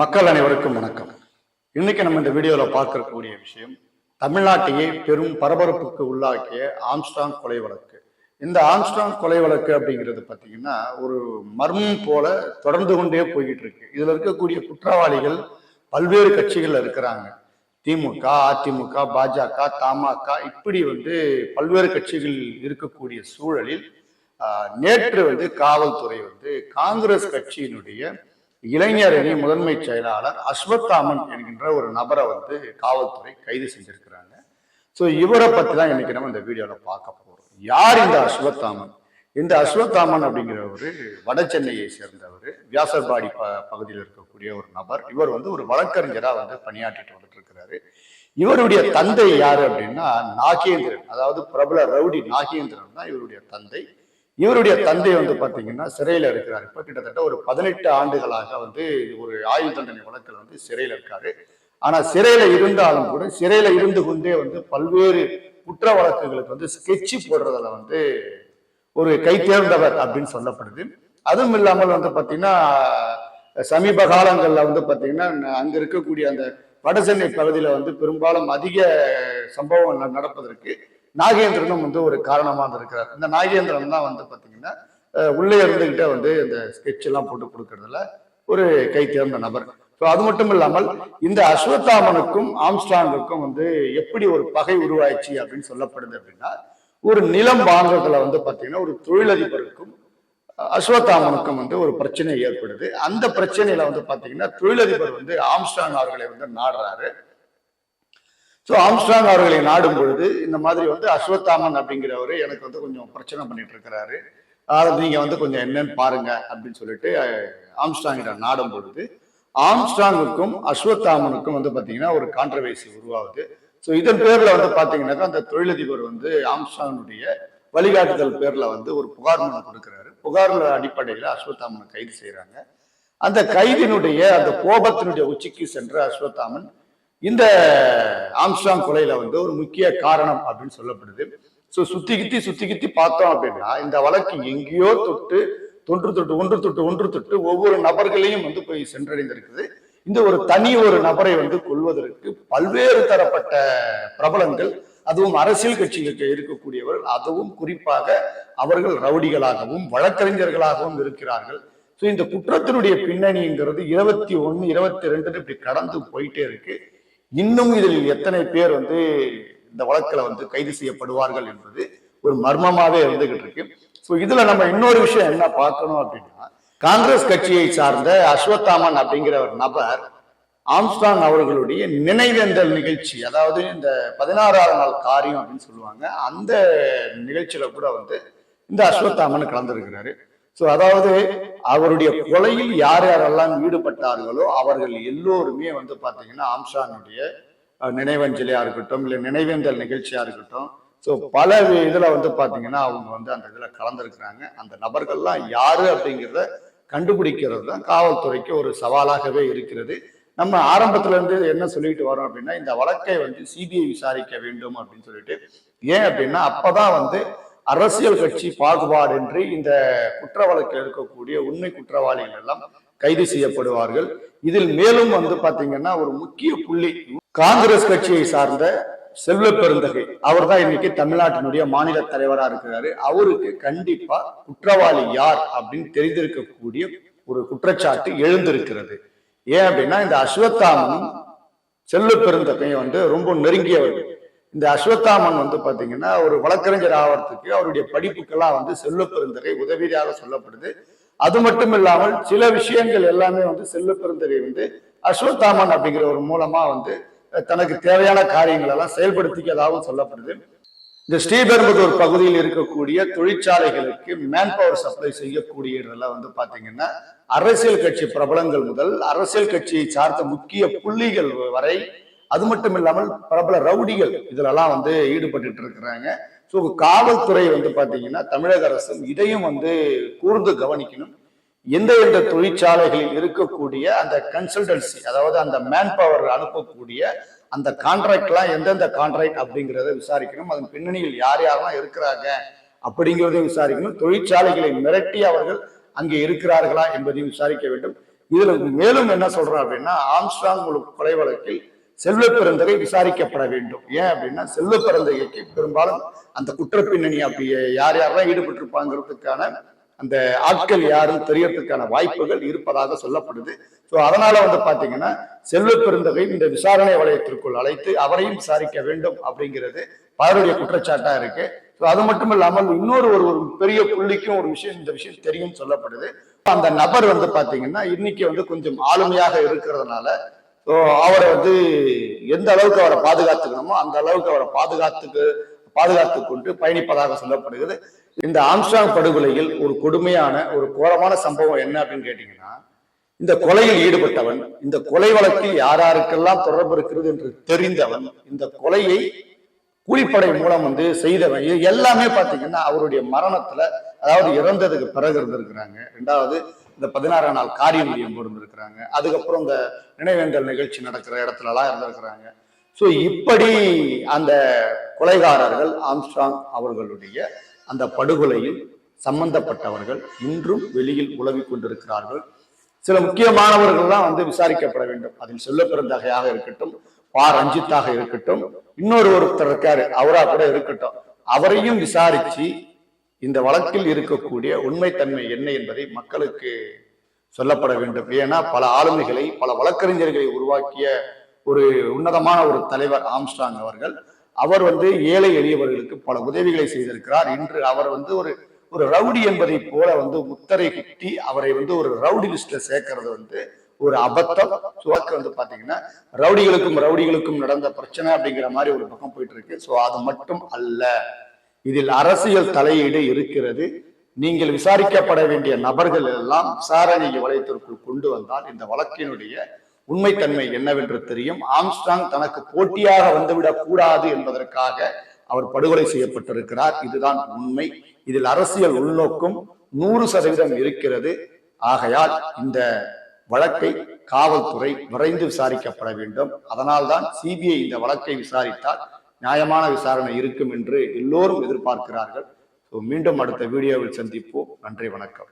மக்கள் அனைவருக்கும் வணக்கம். இன்னைக்கு நம்ம இந்த வீடியோவில் பார்க்கக்கூடிய விஷயம் தமிழ்நாட்டையே பெரும் பரபரப்புக்கு உள்ளாக்கிய ஆம்ஸ்டாங் கொலை வழக்கு. இந்த ஆம்ஸ்டாங் கொலை வழக்கு அப்படிங்கிறது பார்த்தீங்கன்னா ஒரு மர்மம் போல தொடர்ந்து கொண்டே போய்கிட்டு இருக்கு இதில் இருக்கக்கூடிய குற்றவாளிகள் பல்வேறு கட்சிகளில் இருக்கிறாங்க. திமுக அதிமுக பாஜக தமாக இப்படி வந்து பல்வேறு கட்சிகள் இருக்கக்கூடிய சூழலில் நேற்று வந்து காவல்துறை வந்து காங்கிரஸ் கட்சியினுடைய இளைஞர் அணி முதன்மை செயலாளர் அஸ்வத்தாமன் என்கின்ற ஒரு நபரை வந்து காவல்துறை கைது செஞ்சிருக்கிறாங்க. ஸோ இவரை பத்தி தான் இன்னைக்கு நம்ம இந்த வீடியோல பார்க்க போறோம். யார் இந்த அஸ்வத்தாமன்? இந்த அஸ்வத்தாமன் அப்படிங்கிறவர் வட சென்னையை சேர்ந்தவர் வியாசர்பாடி ப பகுதியில் இருக்கக்கூடிய ஒரு நபர். இவர் வந்து ஒரு வழக்கறிஞரா வந்து பணியாற்றிட்டு வந்துட்டு இருக்கிறாரு இவருடைய தந்தை யாரு அப்படின்னா நாகேந்திரன். அதாவது பிரபல ரவுடி நாகேந்திரன் தான் இவருடைய தந்தை. இவருடைய தந்தை வந்து பாத்தீங்கன்னா சிறையில இருக்கிறார். இப்ப கிட்டத்தட்ட ஒரு பதினெட்டு ஆண்டுகளாக வந்து ஒரு ஆயுள் தண்டனை வழக்கில் வந்து சிறையில இருக்காரு. ஆனா சிறையில இருந்தாலும் கூட சிறையில இருந்து கொண்டே வந்து பல்வேறு குற்ற வழக்குகளுக்கு வந்து ஸ்கெட்ச் போடுறதுல வந்து ஒரு கை தேர்ந்தவர் அப்படின்னு சொல்லப்படுது. அதுவும் இல்லாமல் வந்து பாத்தீங்கன்னா சமீப காலங்கள்ல வந்து பாத்தீங்கன்னா அங்க இருக்கக்கூடிய அந்த வடசென்னை பகுதியில வந்து பெரும்பாலும் அதிக சம்பவம் நடப்பதற்கு நாகேந்திரனும் வந்து ஒரு காரணமாக இருக்கிறார் இந்த நாகேந்திரன் தான் வந்து பாத்தீங்கன்னா உள்ளே இருந்துக்கிட்டே வந்து இந்த ஸ்கெட்ச் எல்லாம் போட்டு கொடுக்கறதுல ஒரு கை தேர்ந்த நபர். ஸோ அது மட்டும் இல்லாமல் இந்த அஸ்வத்தாமனுக்கும் ஆம்ஸ்டாங்குக்கும் வந்து எப்படி ஒரு பகை உருவாயிச்சு அப்படின்னு சொல்லப்படுது அப்படின்னா ஒரு நிலம் வாங்குறதுல வந்து பாத்தீங்கன்னா ஒரு தொழிலதிபருக்கும் அஸ்வத்தாமனுக்கும் வந்து ஒரு பிரச்சனை ஏற்படுது. அந்த பிரச்சனையில வந்து பாத்தீங்கன்னா தொழிலதிபர் வந்து ஆம்ஸ்டாங் அவர்களை வந்து நாடுறாரு. ஸோ ஆம்ஸ்ட்ராங் அவர்களை நாடும் பொழுது இந்த மாதிரி வந்து அஸ்வத்தாமன் அப்படிங்கிறவர் எனக்கு வந்து கொஞ்சம் பிரச்சனை பண்ணிட்டு இருக்கிறாரு அதை நீங்க வந்து கொஞ்சம் என்னன்னு பாருங்க அப்படின்னு சொல்லிட்டு ஆம்ஸ்ட்ராங்கிட்ட நாடும் பொழுது ஆம்ஸ்டாங்குக்கும் அஸ்வத்தாமனுக்கும் வந்து பாத்தீங்கன்னா ஒரு கான்ட்ரவர்சி உருவாகுது. ஸோ இதன் பேர்ல வந்து பாத்தீங்கன்னாக்கா அந்த தொழிலதிபர் வந்து ஆம்ஸ்டாங்கினுடைய வழிகாட்டுதல் பேர்ல வந்து ஒரு புகார் மனு கொடுக்கிறாரு. புகார் அடிப்படையில் அஸ்வத்தாமனை கைது செய்யறாங்க அந்த கைதினுடைய அந்த கோபத்தினுடைய உச்சிக்கு சென்ற அஸ்வத்தாமன் இந்த ஆம்ஸ்டாங் கொலையில வந்து ஒரு முக்கிய காரணம் அப்படின்னு சொல்லப்படுது. ஸோ சுத்தி கித்தி சுத்தி கித்தி பார்த்தோம் அப்படின்னா இந்த வழக்கு எங்கேயோ தொட்டு தொன்று தொட்டு ஒன்று தொட்டு ஒன்று தொட்டு ஒவ்வொரு நபர்களையும் வந்து போய் சென்றடைந்திருக்குது. இந்த ஒரு தனி ஒரு நபரை வந்து கொள்வதற்கு பல்வேறு தரப்பட்ட பிரபலங்கள் அதுவும் அரசியல் கட்சிகளுக்கு இருக்கக்கூடியவர்கள் அதுவும் குறிப்பாக அவர்கள் ரவுடிகளாகவும் வழக்கறிஞர்களாகவும் இருக்கிறார்கள். ஸோ இந்த குற்றத்தினுடைய பின்னணிங்கிறது இருபத்தி ஒன்று இருபத்தி ரெண்டுன்னு இப்படி கடந்து போயிட்டே இருக்கு. இன்னும் இதில் எத்தனை பேர் வந்து இந்த வழக்கில் வந்து கைது செய்யப்படுவார்கள் என்பது ஒரு மர்மமாவே இருந்துகிட்டு இருக்கு. ஸோ இதுல நம்ம இன்னொரு விஷயம் என்ன பார்க்கணும் அப்படின்னா காங்கிரஸ் கட்சியை சார்ந்த அஸ்வத்தாமன் அப்படிங்கிற ஒரு நபர் ஆம்ஸ்டாங் அவர்களுடைய நினைவேந்தல் நிகழ்ச்சி அதாவது இந்த பதினாறாவது நாள் காரியம் அப்படின்னு சொல்லுவாங்க அந்த நிகழ்ச்சியில கூட வந்து இந்த அஸ்வத்தாமன் கலந்துருக்கிறாரு. ஸோ அதாவது அவருடைய கொலையில் யார் யாரெல்லாம் ஈடுபட்டார்களோ அவர்கள் எல்லோருமே வந்து பாத்தீங்கன்னா ஆம்ஸ்டாங்குடைய நினைவஞ்சலியா இருக்கட்டும் இல்லை நினைவேந்தல் நிகழ்ச்சியா இருக்கட்டும். ஸோ பல இதில் இதுல வந்து பாத்தீங்கன்னா அவங்க வந்து அந்த இதுல கலந்துருக்கிறாங்க. அந்த நபர்கள்லாம் யாரு அப்படிங்கிறத கண்டுபிடிக்கிறது தான் காவல்துறைக்கு ஒரு சவாலாகவே இருக்கிறது. நம்ம ஆரம்பத்துல இருந்து என்ன சொல்லிட்டு வரோம் அப்படின்னா இந்த வழக்கை வந்து சிபிஐ விசாரிக்க வேண்டும் அப்படின்னு சொல்லிட்டு. ஏன் அப்படின்னா அப்பதான் வந்து அரசியல் கட்சி பாகுபாடின்றி இந்த குற்ற வழக்கில் இருக்கக்கூடிய உண்மை குற்றவாளிகள் எல்லாம் கைது செய்யப்படுவார்கள். இதில் மேலும் வந்து பாத்தீங்கன்னா ஒரு முக்கிய புள்ளி காங்கிரஸ் கட்சியை சார்ந்த செல்வ பெருந்தகை. அவர் தான் இன்னைக்கு தமிழ்நாட்டினுடைய மாநில தலைவரா இருக்கிறாரு. அவருக்கு கண்டிப்பா குற்றவாளி யார் அப்படின்னு தெரிந்திருக்கக்கூடிய ஒரு குற்றச்சாட்டு எழுந்திருக்கிறது. ஏன் அப்படின்னா இந்த அஸ்வத்தாமனும் செல்வ பெருந்தகையும் வந்து ரொம்ப நெருங்கியவர்கள் இந்த அஸ்வத்தாமன் வந்து பார்த்தீங்கன்னா ஒரு வழக்கறிஞர் ஆவறதுக்கு அவருடைய படிப்புக்கெல்லாம் வந்து செல்வ பெருந்தகை உதவியாக சொல்லப்படுது. அது மட்டும் இல்லாமல் சில விஷயங்கள் எல்லாமே வந்து செல்வ பெருந்தகை வந்து அஸ்வத்தாமன் அப்படிங்கிற ஒரு மூலமா வந்து தனக்கு தேவையான காரியங்கள் எல்லாம் செயல்படுத்திக்கதாகவும் சொல்லப்படுது. இந்த ஸ்ரீபெரும்புதூர் பகுதியில் இருக்கக்கூடிய தொழிற்சாலைகளுக்கு மேன் பவர் சப்ளை செய்யக்கூடிய இதெல்லாம் வந்து பாத்தீங்கன்னா அரசியல் கட்சி பிரபலங்கள் முதல் அரசியல் கட்சியை சார்ந்த முக்கிய புள்ளிகள் வரை அது மட்டும் இல்லாமல் பிரபல ரவுடிகள் இதுலலாம் வந்து ஈடுபட்டு இருக்கிறாங்க. ஸோ காவல்துறை வந்து பார்த்தீங்கன்னா தமிழக அரசும் இதையும் வந்து கூர்ந்து கவனிக்கணும். எந்த எந்த தொழிற்சாலைகளில் இருக்கக்கூடிய அந்த கன்சல்டன்சி அதாவது அந்த மேன் பவர் அனுப்பக்கூடிய அந்த கான்ட்ராக்ட்லாம் எந்தெந்த கான்ட்ராக்ட் அப்படிங்கிறத விசாரிக்கணும். அதன் பின்னணியில் யார் யாரெல்லாம் இருக்கிறாங்க அப்படிங்கிறதையும் விசாரிக்கணும். தொழிற்சாலைகளை மிரட்டி அவர்கள் அங்கே இருக்கிறார்களா என்பதையும் விசாரிக்க வேண்டும். இதில் மேலும் என்ன சொல்றோம் அப்படின்னா ஆம்ஸ்டாங் கொலை வழக்கில் செல்வ பிறந்தகை விசாரிக்கப்பட வேண்டும். ஏன் அப்படின்னா செல்வ பிறந்தகைக்கு பெரும்பாலும் அந்த குற்ற பின்னணி அப்படி யார் யாரெல்லாம் ஈடுபட்டிருப்பாங்கிறதுக்கான அந்த ஆட்கள் யாரும் தெரியறதுக்கான வாய்ப்புகள் இருப்பதாக சொல்லப்படுது. ஸோ அதனால வந்து பாத்தீங்கன்னா செல்வ பெருந்தகை இந்த விசாரணை வளையத்திற்குள் அழைத்து அவரையும் விசாரிக்க வேண்டும் அப்படிங்கிறது பலருடைய குற்றச்சாட்டா இருக்கு. ஸோ அது மட்டும் இல்லாமல் இன்னொரு ஒரு ஒரு பெரிய புள்ளிக்கும் ஒரு விஷயம் இந்த விஷயம் தெரியும் சொல்லப்படுது. அந்த நபர் வந்து பாத்தீங்கன்னா இன்னைக்கு வந்து கொஞ்சம் ஆளுமையாக இருக்கிறதுனால அவரை வந்து எந்த அளவுக்கு அவரை பாதுகாத்துக்கணுமோ அந்த அளவுக்கு அவரை பாதுகாத்துக்கு பாதுகாத்து கொண்டு பயணிப்பதாக சொல்லப்படுகிறது. இந்த ஆம்ஸ்டாங் படுகொலையில் ஒரு கொடுமையான ஒரு கோரமான சம்பவம் என்ன அப்படின்னு கேட்டீங்கன்னா இந்த கொலையில் ஈடுபட்டவன் இந்த கொலை வழக்கில் யார் யாருக்கெல்லாம் தொடர்பு இருக்கிறது என்று தெரிந்தவன் இந்த கொலையை கூலிப்படை மூலம் வந்து செய்தவன். இது எல்லாமே பாத்தீங்கன்னா அவருடைய மரணத்துல அதாவது இறந்ததுக்கு பிறகு இருந்திருக்கிறாங்க. ரெண்டாவது இந்த பதினாறாம் நாள் காரியம் முடியும் இருந்திருக்கிறாங்க அதுக்கப்புறம் இந்த நினைவேந்தல் நிகழ்ச்சி நடக்கிற இடத்துலலாம் இருந்திருக்கிறாங்க. ஸோ இப்படி அந்த கொலைகாரர்கள் ஆம்ஸ்ட்ராங் அவர்களுடைய அந்த படுகொலையில் சம்பந்தப்பட்டவர்கள் இன்றும் வெளியில் உலவிக் கொண்டிருக்கிறார்கள். சில முக்கியமானவர்கள்லாம் வந்து விசாரிக்கப்பட வேண்டும். அதில் செல்ல பிறந்தகையாக இருக்கட்டும் பா. ரஞ்சித்தாக இருக்கட்டும் இன்னொரு ஒருத்தர் இருக்காரு அவரா கூட இருக்கட்டும். அவரையும் விசாரிச்சு இந்த வழக்கில் இருக்கக்கூடிய உண்மைத்தன்மை என்ன என்பதை மக்களுக்கு சொல்லப்பட வேண்டும். ஏன்னா பல ஆளுமைகளை பல வழக்கறிஞர்களை உருவாக்கிய ஒரு உன்னதமான ஒரு தலைவர் ஆம்ஸ்டாங் அவர்கள் அவர் வந்து ஏழை எளியவர்களுக்கு பல உதவிகளை செய்திருக்கிறார். இன்று அவர் வந்து ஒரு ஒரு ரவுடி என்பதை போல வந்து முத்தரை குத்தி அவரை வந்து ஒரு ரவுடி லிஸ்ட்ல சேர்க்கறது வந்து ஒரு அபத்தம். சுவாக்கு வந்து பாத்தீங்கன்னா ரவுடிகளுக்கும் ரவுடிகளுக்கும் நடந்த பிரச்சனை அப்படிங்கிற மாதிரி ஒரு பக்கம் போயிட்டு இருக்கு. ஸோ அது மட்டும் அல்ல. இதில் அரசியல் தலையீடு இருக்கிறது. நீங்கள் விசாரிக்கப்பட வேண்டிய நபர்கள் எல்லாம் விசாரணை வளையத்திற்குள் கொண்டு வந்தால் இந்த வழக்கினுடைய உண்மைத்தன்மை என்னவென்று தெரியும். ஆம்ஸ்டாங் தனக்கு போட்டியாக வந்துவிடக் கூடாது என்பதற்காக அவர் படுகொலை செய்யப்பட்டிருக்கிறார். இதுதான் உண்மை. இதில் அரசியல் உள்நோக்கும் நூறு சதவீதம் இருக்கிறது. ஆகையால் இந்த வழக்கை காவல்துறை விரைந்து விசாரிக்கப்பட வேண்டும். அதனால்தான் சிபிஐ இந்த வழக்கை விசாரித்தால் நியாயமான விசாரணை இருக்கும் என்று எல்லோரும் எதிர்பார்க்கிறார்கள். ஸோ மீண்டும் அடுத்த வீடியோவில் சந்திப்போம். நன்றி வணக்கம்.